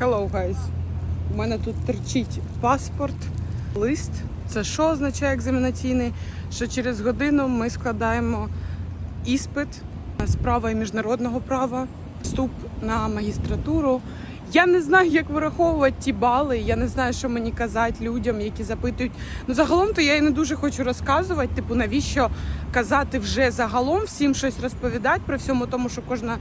Hello, guys. У мене тут терчить паспорт, лист. Це що означає екзаменаційний? Що через годину ми складаємо іспит з права і міжнародного права, вступ на магістратуру. Я не знаю, як вираховувати ті бали. Я не знаю, що мені казати людям, які запитують. Ну загалом то я і не дуже хочу розказувати. Типу, навіщо казати вже загалом всім щось розповідати при всьому тому, що кожна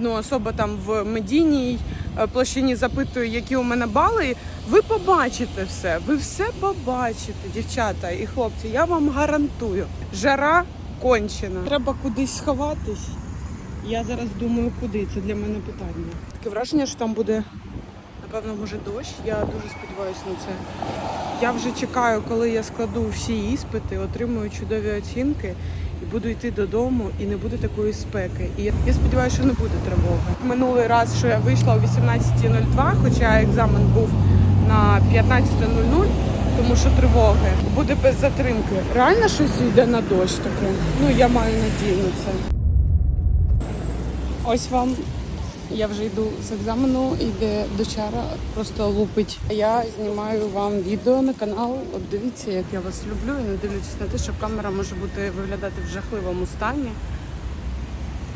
ну, особа там в медійній е, площині запитує, які у мене бали. Ви побачите все. Ви все побачите, дівчата і хлопці. Я вам гарантую. Жара кончена. Треба кудись сховатись. Я зараз думаю, куди. Це для мене питання. Таке враження, що там буде, напевно, може дощ. Я дуже сподіваюся на це. Я вже чекаю, коли я складу всі іспити, отримую чудові оцінки і буду йти додому, і не буде такої спеки. І я сподіваюся, що не буде тривоги. Минулий раз, що я вийшла о 18.02, хоча екзамен був на 15.00, тому що тривоги буде без затримки. Реально щось йде на дощ таке. Ну я маю надію на це. Ось вам я вже йду з екзамену, іде дочара, просто лупить. Я знімаю вам відео на канал. От дивіться, як я вас люблю, і не дивлячись на те, що камера може бути виглядати в жахливому стані.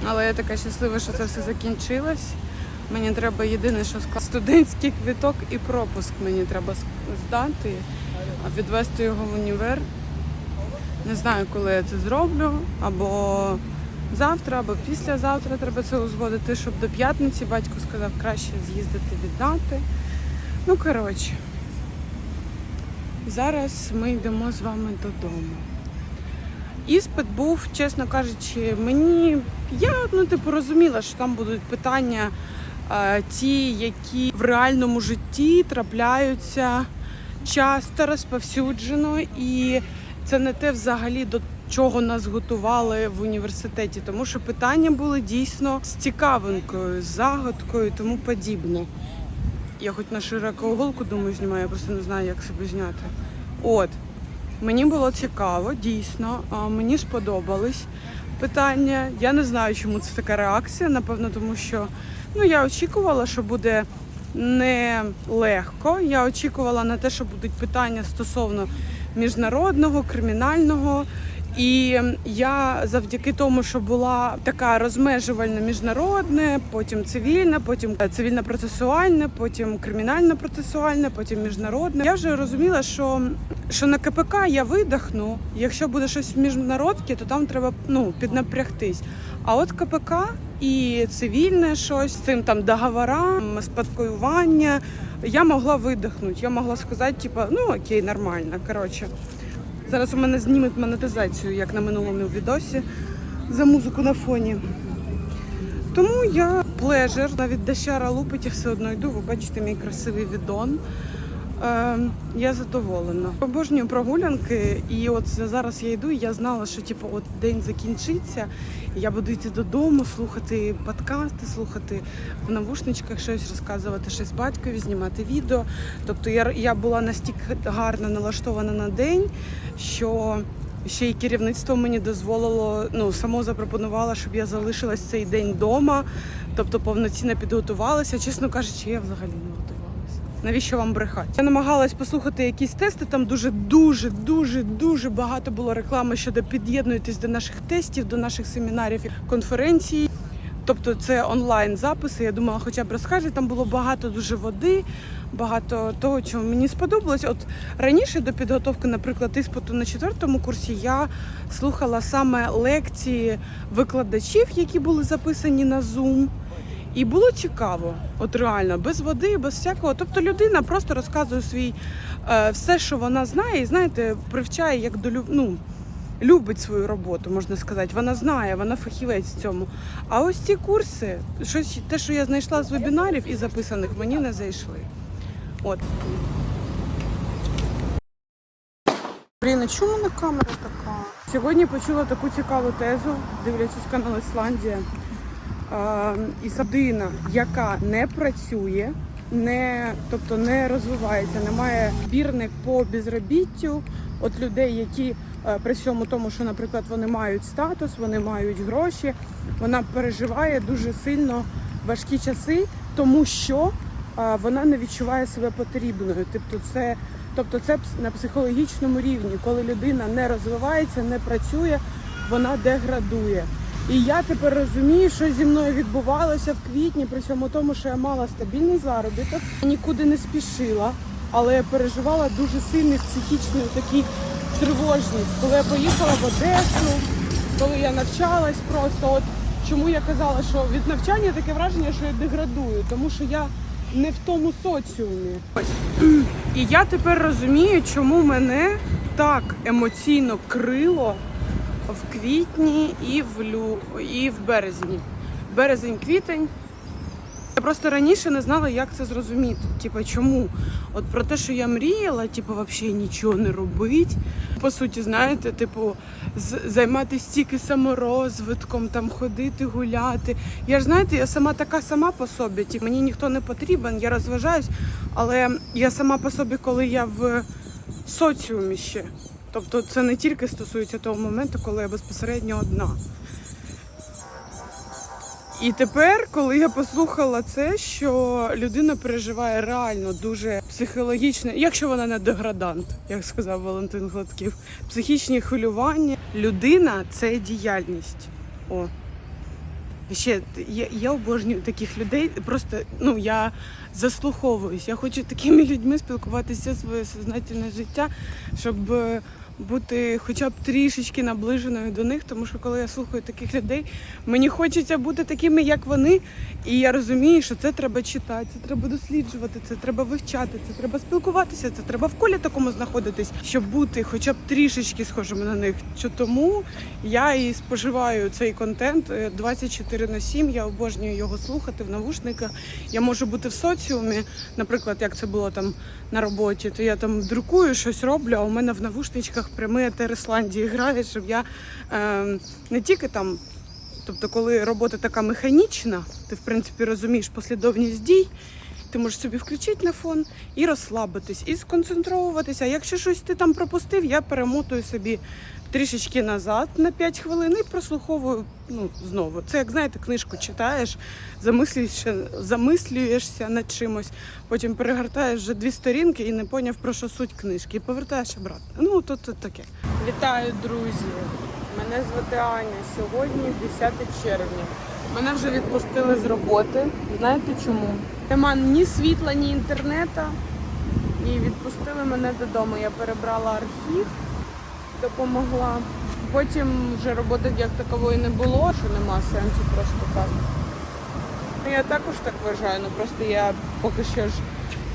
Але я така щаслива, що це все закінчилось. Мені треба єдине, що скласти студентський квіток і пропуск мені треба здати, а відвести його в універ. Не знаю, коли я це зроблю, або завтра, або післязавтра треба це узгодити, щоб до п'ятниці батько сказав краще з'їздити віддати. Ну, коротше, зараз ми йдемо з вами додому. Іспит був, чесно кажучи, мені я ну типу розуміла, що там будуть питання е, ті, які в реальному житті трапляються часто розповсюджено, і це не те взагалі до чого нас готували в університеті, тому що питання були дійсно з цікавинкою, з загадкою тому подібне. Я хоч на широку голку думаю, знімаю, я просто не знаю, як себе зняти. От. Мені було цікаво, дійсно. Мені сподобались питання. Я не знаю, чому це така реакція. Напевно, тому що ну, я очікувала, що буде не легко. Я очікувала на те, що будуть питання стосовно міжнародного, кримінального. І я завдяки тому, що була така розмежувальна міжнародне, потім цивільна, потім цивільно-процесуальне, потім кримінально-процесуальне, потім міжнародне. Я вже розуміла, що, що на КПК я видихну. Якщо буде щось міжнародке, то там треба ну, піднапрягтись. А от КПК і цивільне щось, цим там договорам, спадкоювання, я могла видихнути. Я могла сказати, типу, ну окей, нормально. Коротше. Зараз у мене знімуть монетизацію, як на минулому відосі, за музику на фоні. Тому я плежер, навіть дощара лупить, я все одно йду. Ви бачите мій красивий відон. Е, я задоволена. Обожнюю прогулянки, і от зараз я йду, і я знала, що типу, от день закінчиться, і я буду йти додому, слухати подкасти, слухати в навушничках щось, розказувати щось батькові, знімати відео. Тобто я, я була настільки гарно налаштована на день, що ще й керівництво мені дозволило, ну само запропонувало, щоб я залишилась цей день вдома, тобто повноцінно підготувалася. Чесно кажучи, я взагалі не готувалася. Навіщо вам брехати? Я намагалась послухати якісь тести. Там дуже, дуже, дуже, дуже багато було реклами щодо під'єднуйтесь до наших тестів, до наших семінарів конференцій. Тобто це онлайн записи. Я думала, хоча б розкажуть. Там було багато дуже води, багато того, чого мені сподобалось. От раніше до підготовки, наприклад, іспиту на четвертому курсі я слухала саме лекції викладачів, які були записані на Zoom. І було цікаво, от реально, без води, без всякого. Тобто людина просто розказує свій е, все, що вона знає, і знаєте, привчає як до ну, любить свою роботу, можна сказати. Вона знає, вона фахівець в цьому. А ось ці курси, щось те, що я знайшла з вебінарів і записаних, мені не зайшли. От. Блін, а чому мене камера така? Сьогодні почула таку цікаву тезу, дивлячись канал Ісландія. Е, і садина, яка не працює, не, тобто не розвивається, немає збірних по безробіттю от людей, які е, при всьому тому, що, наприклад, вони мають статус, вони мають гроші, вона переживає дуже сильно важкі часи, тому що а, вона не відчуває себе потрібною. Тобто, це, тобто це на психологічному рівні, коли людина не розвивається, не працює, вона деградує. І я тепер розумію, що зі мною відбувалося в квітні, при цьому тому, що я мала стабільний заробіток, нікуди не спішила, але я переживала дуже сильний психічний такий тривожність. Коли я поїхала в Одесу, коли я навчалась просто, от чому я казала, що від навчання таке враження, що я деградую, тому що я не в тому соціумі. І я тепер розумію, чому мене так емоційно крило в квітні і в лю... і в березні. Березень-квітень. Я просто раніше не знала, як це зрозуміти. Типа, чому? От про те, що я мріяла, типу, взагалі нічого не робить. По суті, знаєте, типу, займатися тільки саморозвитком, там ходити, гуляти. Я ж знаєте, я сама така сама по собі. Типу, мені ніхто не потрібен, я розважаюсь, але я сама по собі, коли я в соціумі ще. Тобто це не тільки стосується того моменту, коли я безпосередньо одна. І тепер, коли я послухала це, що людина переживає реально дуже психологічне, якщо вона не деградант, як сказав Валентин Гладків, психічні хвилювання. Людина це діяльність. О. Ще я, я обожнюю таких людей. Просто ну я заслуховуюсь. Я хочу такими людьми спілкуватися своє сознательне життя, щоб е, бути хоча б трішечки наближеною до них. Тому що коли я слухаю таких людей, мені хочеться бути такими, як вони. І я розумію, що це треба читати, це треба досліджувати, це треба вивчати, це треба спілкуватися, це треба в колі такому знаходитись, щоб бути хоча б трішечки схожими на них. Що тому я і споживаю цей контент е, 24 на 7, Я обожнюю його слухати в навушниках. Я можу бути в соціумі, наприклад, як це було там на роботі, то я там друкую, щось роблю, а у мене в навушничках прямий етер Ісландії грає, щоб я е, не тільки там. Тобто, коли робота така механічна, ти в принципі розумієш послідовність дій, ти можеш собі включити на фон і розслабитись, і сконцентруватися. Якщо щось ти там пропустив, я перемотую собі трішечки назад на 5 хвилин і прослуховую ну, знову. Це як знаєте, книжку читаєш, замислюєшся, замислюєшся над чимось, потім перегортаєш вже дві сторінки і не поняв про що суть книжки, і повертаєш обратно. Ну, тут, таке. Вітаю, друзі! Мене звати Аня. Сьогодні 10 червня. Мене вже відпустили з роботи. Знаєте чому? Нема ні світла, ні інтернету. І відпустили мене додому. Я перебрала архів, допомогла. Потім вже роботи як такової не було, що нема сенсу просто так. Ну, Я також так вважаю, ну просто я поки що ж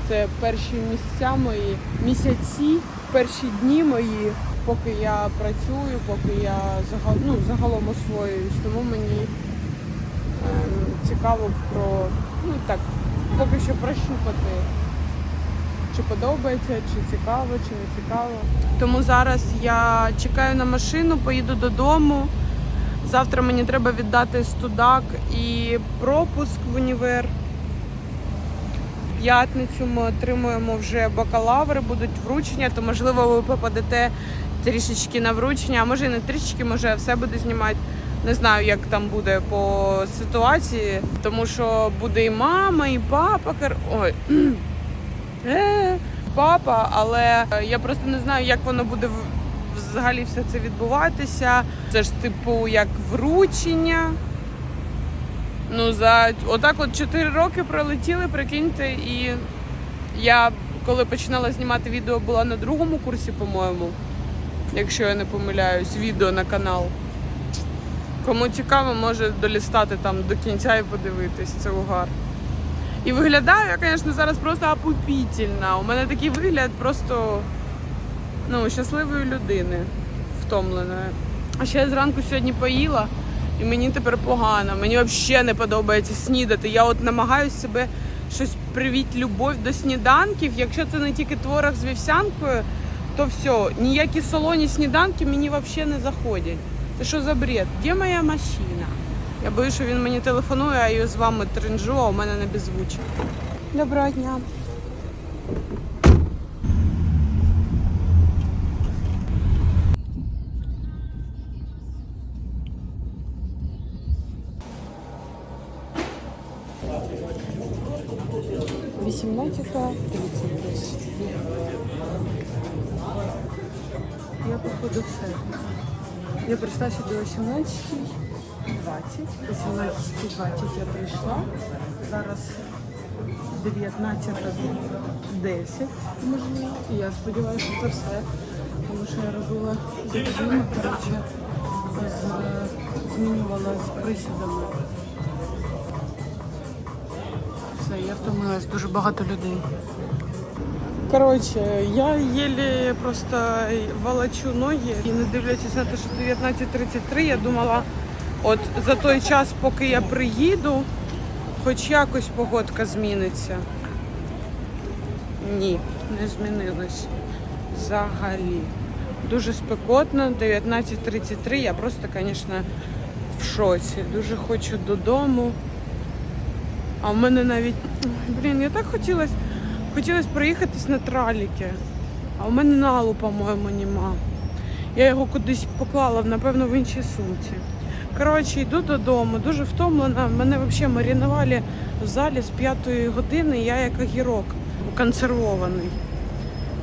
це перші місця мої, місяці, перші дні мої, поки я працюю, поки я загал, ну, загалом освоююсь. Тому мені ем, цікаво про ну так, поки що прощупати, чи подобається, чи цікаво, чи не цікаво. Тому зараз я чекаю на машину, поїду додому. Завтра мені треба віддати студак і пропуск в універ. В п'ятницю ми отримуємо вже бакалаври, будуть вручення, то можливо ви попадете трішечки на вручення, а може і не трішечки, може все буду знімати. Не знаю, як там буде по ситуації, тому що буде і мама, і папа. Ой. Е, Папа, але я просто не знаю, як воно буде взагалі все це відбуватися. Це ж типу як вручення. Ну, за отак от 4 роки пролетіли, прикиньте, і я коли починала знімати відео, була на другому курсі, по-моєму, якщо я не помиляюсь, відео на канал. Кому цікаво, може долістати там до кінця і подивитись, це угар. І виглядаю я, звісно, зараз просто опупітельна. У мене такий вигляд просто ну, щасливої людини, втомленої. А ще я зранку сьогодні поїла, і мені тепер погано. Мені взагалі не подобається снідати. Я от намагаюся себе щось привіть любов до сніданків. Якщо це не тільки творог з вівсянкою, то все, ніякі солоні сніданки мені взагалі не заходять. Це що за бред? Де моя машина? Я боюсь, що він мені телефонує, а я з вами тринжу, а у мене не беззвучно. Доброго дня. 18.30 десь. Я походу все. Я прийшла сюди о 18.20. 18.20 я прийшла. Зараз 19.10, можливо. І я сподіваюся, що це все. Тому що я робила режими, коротше, змінювала з присідами. Все, я втомилась, дуже багато людей. Коротше, я єлі просто волочу ноги і не дивлячись на те, що 19.33, я думала, от за той час, поки я приїду, хоч якось погодка зміниться. Ні, не змінилась. Взагалі. Дуже спекотно, 19.33, я просто, звісно, в шоці. Дуже хочу додому. А в мене навіть, блін, я так хотілося, хотілося проїхатись на траліки. А в мене налу, по-моєму, нема. Я його кудись поклала, напевно, в іншій сумці. Коротше, йду додому, дуже втомлена. Мене взагалі марінували в залі з п'ятої години, я як огірок консервований.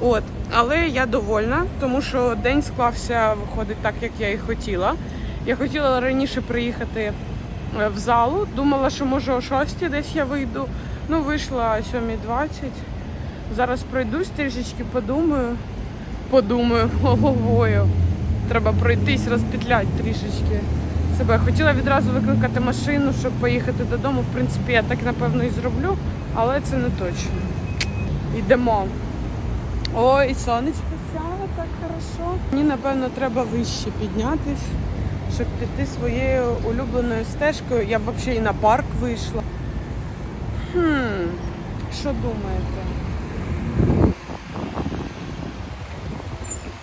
От, але я довольна, тому що день склався, виходить так, як я і хотіла. Я хотіла раніше приїхати е, в залу. Думала, що може о 6 десь я вийду. Ну, вийшла о 7.20. Зараз пройдусь трішечки, подумаю. Подумаю головою. Треба пройтись, розпетляти трішечки себе. Хотіла відразу викликати машину, щоб поїхати додому. В принципі, я так напевно і зроблю, але це не точно. Йдемо. Ой, сонечко сяє, так хорошо. Мені, напевно, треба вище піднятись, щоб піти своєю улюбленою стежкою. Я б взагалі і на парк вийшла. Хм, що думаєте?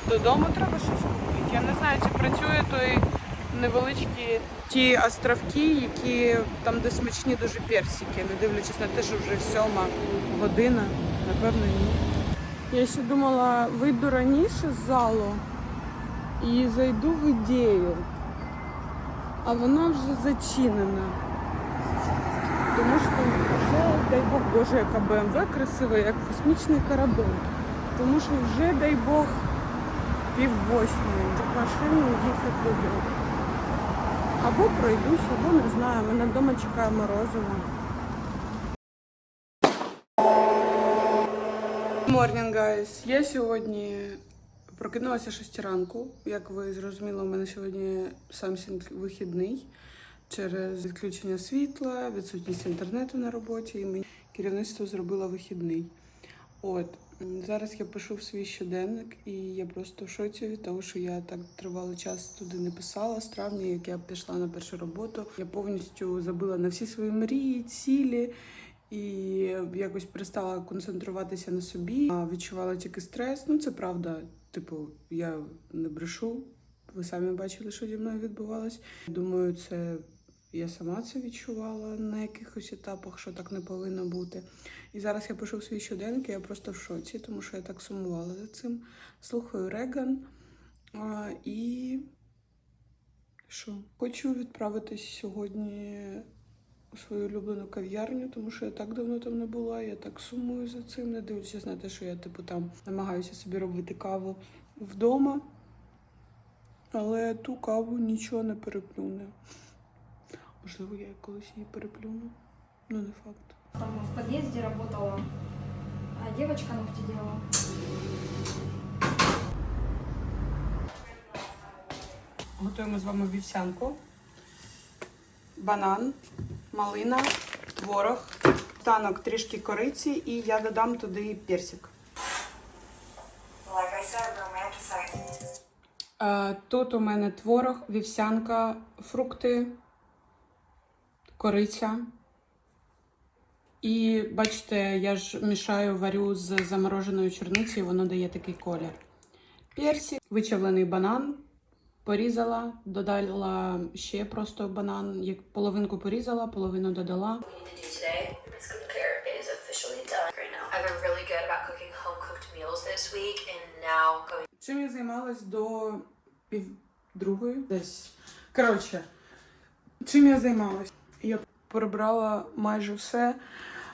Додому треба щось купити. Я не знаю, чи працює той невеличкі ті островки, які там, де смачні дуже персики, не дивлячись на те, що вже сьома година. Напевно, ні. Я ще думала, вийду раніше з залу і зайду в ідею. А вона вже зачинена. Тому що вже, дай Бог Боже, яка БМВ красива, як космічний корабель. Тому що вже, дай Бог, пів восьмої машину їхати додому. Або пройдусь, або не знаю. Мене вдома чекає морозиво. Morning, guys. Я сьогодні прокинулася 6 ранку. Як ви зрозуміли, у мене сьогодні Samsung вихідний через відключення світла, відсутність інтернету на роботі, і мені керівництво зробило вихідний. От зараз я пишу в свій щоденник, і я просто в шоці від того, що я так тривалий час туди не писала. З травня, як я пішла на першу роботу, я повністю забила на всі свої мрії, цілі. І якось перестала концентруватися на собі, а відчувала тільки стрес. Ну це правда. Типу, я не брешу. Ви самі бачили, що зі мною відбувалось. Думаю, це я сама це відчувала на якихось етапах, що так не повинно бути. І зараз я пишу свій щоденник, я просто в шоці, тому що я так сумувала за цим. Слухаю Реган а, і що? Хочу відправитись сьогодні у свою улюблену кав'ярню, тому що я так давно там не була, я так сумую за цим, не дивлячись на те, що я типу там намагаюся собі робити каву вдома. Але ту каву нічого не переплюне. Можливо, я колись її переплюну. Ну, не факт. Там в подъезде работала а девочка ногти делала. Готуємо з вами вівсянку, банан, малина, творог, танок трішки кориці і я додам туди персик. Е, Тут у мене творог, вівсянка, фрукти, кориця. І бачите, я ж мішаю варю з замороженою чорницею, воно дає такий колір. Персик, вичавлений банан, порізала, додала ще просто банан, як половинку порізала, половину додала. Чим я займалась до пів другої десь. Коротше, чим я займалась? Я прибрала майже все.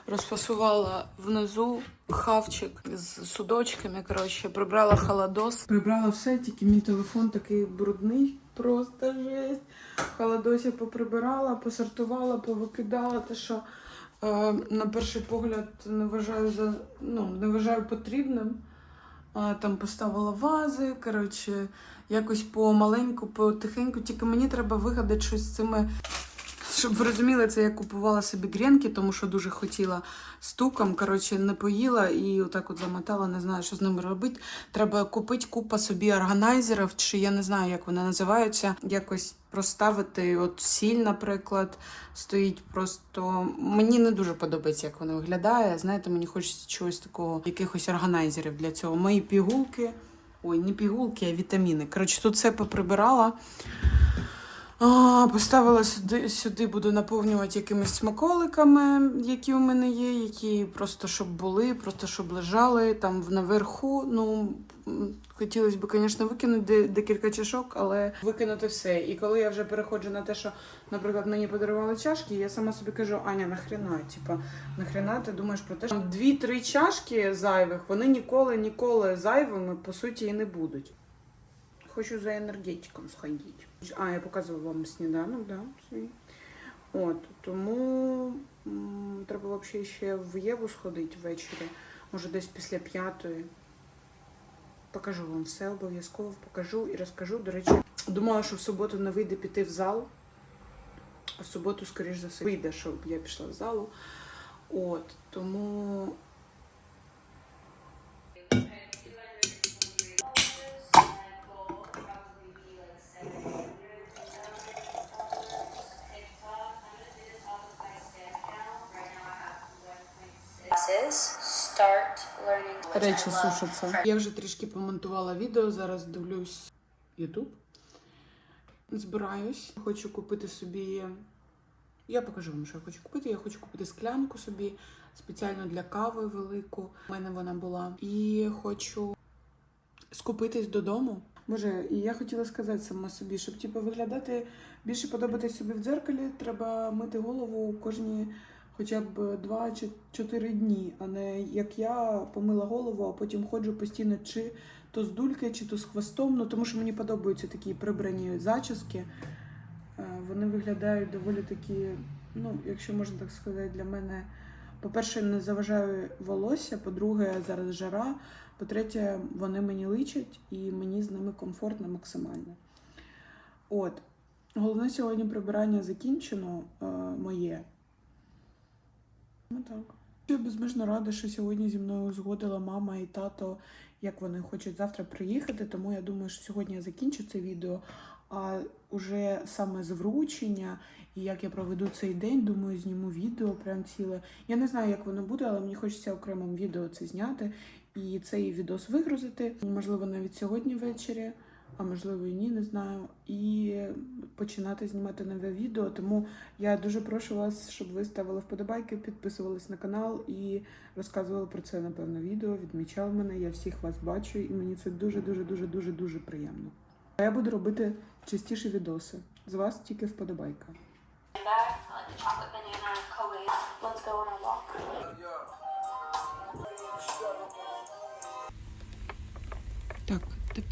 розфасувала внизу хавчик з судочками. Коротше, прибрала холодос. Прибрала все, тільки мій телефон такий брудний, просто жесть. В холодосі поприбирала, посортувала, повикидала те, що е, на перший погляд не вважаю за ну, не вважаю потрібним. А, там поставила вази, коротше, якось помаленьку, потихеньку. Тільки мені треба вигадати щось з цими. Щоб ви розуміли, це я купувала собі гренки, тому що дуже хотіла стуком. Коротше, не поїла і отак от замотала, не знаю, що з ними робити. Треба купити купа собі органайзерів, чи я не знаю, як вони називаються. Якось проставити. От сіль, наприклад, стоїть просто. Мені не дуже подобається, як воно виглядає. Знаєте, мені хочеться чогось такого, якихось органайзерів для цього. Мої пігулки. Ой, не пігулки, а вітаміни. Коротше, тут все поприбирала. А, поставила сюди, сюди, буду наповнювати якимись смаколиками, які у мене є, які просто щоб були, просто щоб лежали там наверху. Ну, хотілося б, звісно, викинути декілька чашок, але викинути все. І коли я вже переходжу на те, що, наприклад, мені подарували чашки, я сама собі кажу, Аня, нахрена? Типа, нахрена ти думаєш про те, що дві-три чашки зайвих, вони ніколи, ніколи зайвими, по суті, і не будуть. Хочу за енергетиком сходити. А, я показувала вам сніданок, да. От, тому м, треба взагалі ще в Єву сходити ввечері. Може, десь після п'ятої. Покажу вам все обов'язково покажу і розкажу. До речі, думала, що в суботу не вийде піти в зал. А в суботу, скоріш за все, вийде, щоб я пішла в залу. От, тому Речі сушаться. Я вже трішки помонтувала відео, зараз дивлюсь YouTube. Збираюсь. Хочу купити собі. Я покажу вам, що я хочу купити. Я хочу купити склянку собі спеціально для кави велику. У мене вона була. І хочу скупитись додому. Боже, і я хотіла сказати сама собі, щоб типу, виглядати більше подобатись собі в дзеркалі, треба мити голову кожні хоча б 2 чи 4 дні, а не як я помила голову, а потім ходжу постійно чи то з дульки, чи то з хвостом. Ну тому що мені подобаються такі прибрані зачіски. Е, Вони виглядають доволі такі, ну, якщо можна так сказати, для мене. По-перше, не заважаю волосся, по-друге, зараз жара. По-третє, вони мені личать і мені з ними комфортно максимально. От. Головне сьогодні прибирання закінчено е, моє. Ну так. Я безмежно рада, що сьогодні зі мною узгодила мама і тато, як вони хочуть завтра приїхати. Тому я думаю, що сьогодні я закінчу це відео. А уже саме з вручення і як я проведу цей день, думаю, зніму відео прям ціле. Я не знаю, як воно буде, але мені хочеться окремим відео це зняти і цей відос вигрузити. Можливо, навіть сьогодні ввечері, а можливо і ні, не знаю. І починати знімати нове відео. Тому я дуже прошу вас, щоб ви ставили вподобайки, підписувались на канал і розказували про це, напевно, відео, відмічали мене. Я всіх вас бачу, і мені це дуже, дуже, дуже, дуже, дуже приємно. А я буду робити частіше відоси. З вас тільки вподобайка. Let's go on a walk.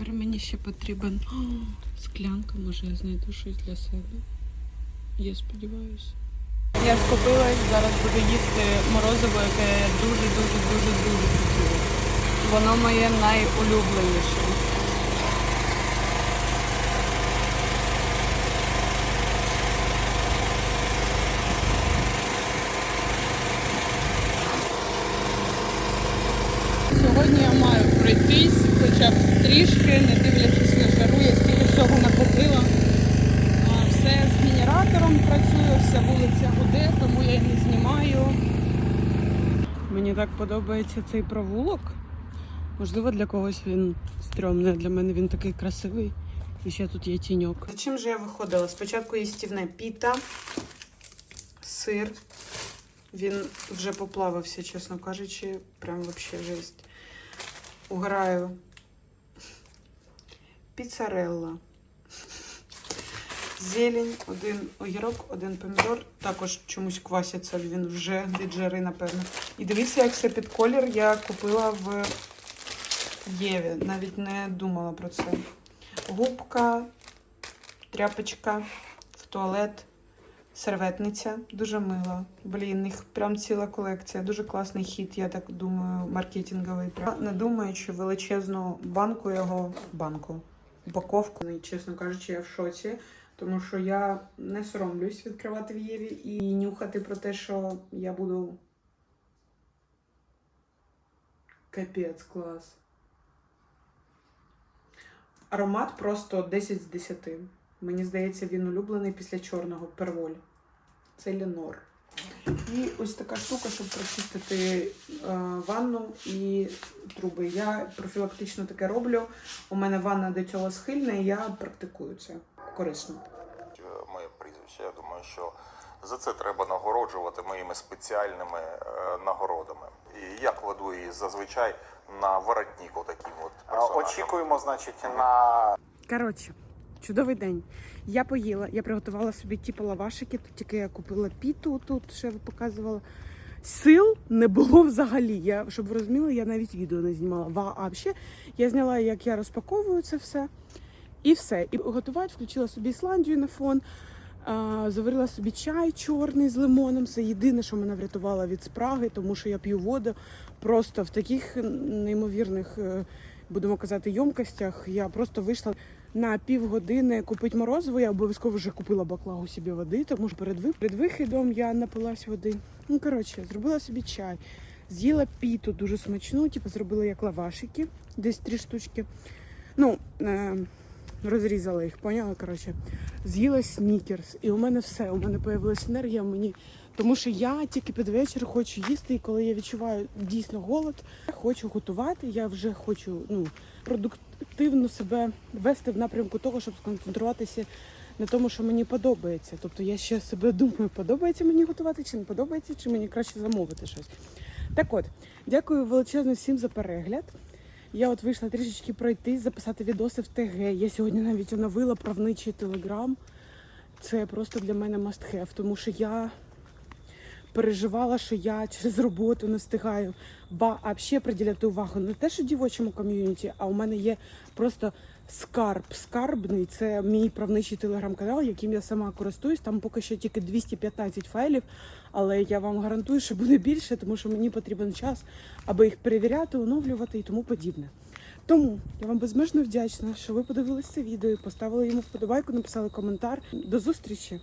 Тепер мені ще потрібен О, склянка, може я знайду щось для себе. Я сподіваюся. Я скупилась, зараз буду їсти морозиво, яке я дуже-дуже дуже дуже хотіла. Воно моє найулюбленіше. Сьогодні я маю пройтись, хоча б трішки, не дивлячись на жару, я стільки всього накупила. А, Все з генератором працює, вся вулиця гуде, тому я не знімаю. Мені так подобається цей провулок. Можливо, для когось він стрьомний, для мене він такий красивий. І ще тут є тіньок. За чим же я виходила? Спочатку їстівне піта, сир. Він вже поплавився, чесно кажучи, прям вообще жесть. Уграю. Піцарелла. Зелень, один огірок, один помідор. Також чомусь кваситься він вже від жари, напевно. І дивіться, як все під колір я купила в Єві. Навіть не думала про це. Губка, тряпочка в туалет, серветниця. Дуже мила. Блін, їх прям ціла колекція. Дуже класний хід, я так думаю, маркетинговий. Не думаючи величезну банку його банку. Упаковку. І, чесно кажучи, я в шоці, тому що я не соромлюсь відкривати в Єві і нюхати про те, що я буду. Капець, клас. Аромат просто 10 з 10. Mені здається, він улюблений після чорного перволь. Це Ленор. І ось така штука, щоб прочистити е, ванну і труби. Я профілактично таке роблю. У мене ванна до цього схильна, і я практикую це корисно. Е. Я думаю, що за це треба нагороджувати моїми спеціальними е, нагородами. І я кладу її зазвичай на воротник таким от персонажем. Очікуємо, значить, на Коротше, чудовий день. Я поїла, я приготувала собі типу лавашики, тут тільки я купила піту тут, що я показувала. Сил не було взагалі. Я, щоб ви розуміли, я навіть відео не знімала. Вообще. Я зняла, як я розпаковую це все. І все. І готувати, включила собі Ісландію на фон. Заварила собі чай чорний з лимоном. Це єдине, що мене врятувало від спраги, тому що я п'ю воду просто в таких неймовірних, е, будемо казати, йомкостях. Я просто вийшла на півгодини купити морозиво. Я обов'язково вже купила баклагу собі води, тому що перед, перед вихідом я напилась води. Ну, коротше, зробила собі чай. З'їла піту дуже смачну, типу зробила як лавашики, десь три штучки. Ну, е, розрізала їх, поняла? Коротше, з'їла снікерс, і у мене все. У мене появилася енергія. Мені тому що я тільки під вечір хочу їсти, і коли я відчуваю дійсно голод, я хочу готувати. Я вже хочу ну продуктивно себе вести в напрямку того, щоб сконцентруватися на тому, що мені подобається. Тобто я ще себе думаю, подобається мені готувати, чи не подобається, чи мені краще замовити щось. Так от, дякую величезно всім за перегляд. Я от вийшла трішечки пройти, записати відоси в ТГ. Я сьогодні навіть оновила правничий телеграм. Це просто для мене must have, тому що я переживала, що я через роботу не встигаю ба а ще приділяти увагу не те, що дівочому ком'юніті, а у мене є просто скарб. Скарбний це мій правничий телеграм-канал, яким я сама користуюсь. Там поки що тільки 215 файлів, але я вам гарантую, що буде більше, тому що мені потрібен час, аби їх перевіряти, оновлювати і тому подібне. Тому я вам безмежно вдячна, що ви подивилися це відео, поставили йому вподобайку, написали коментар. До зустрічі!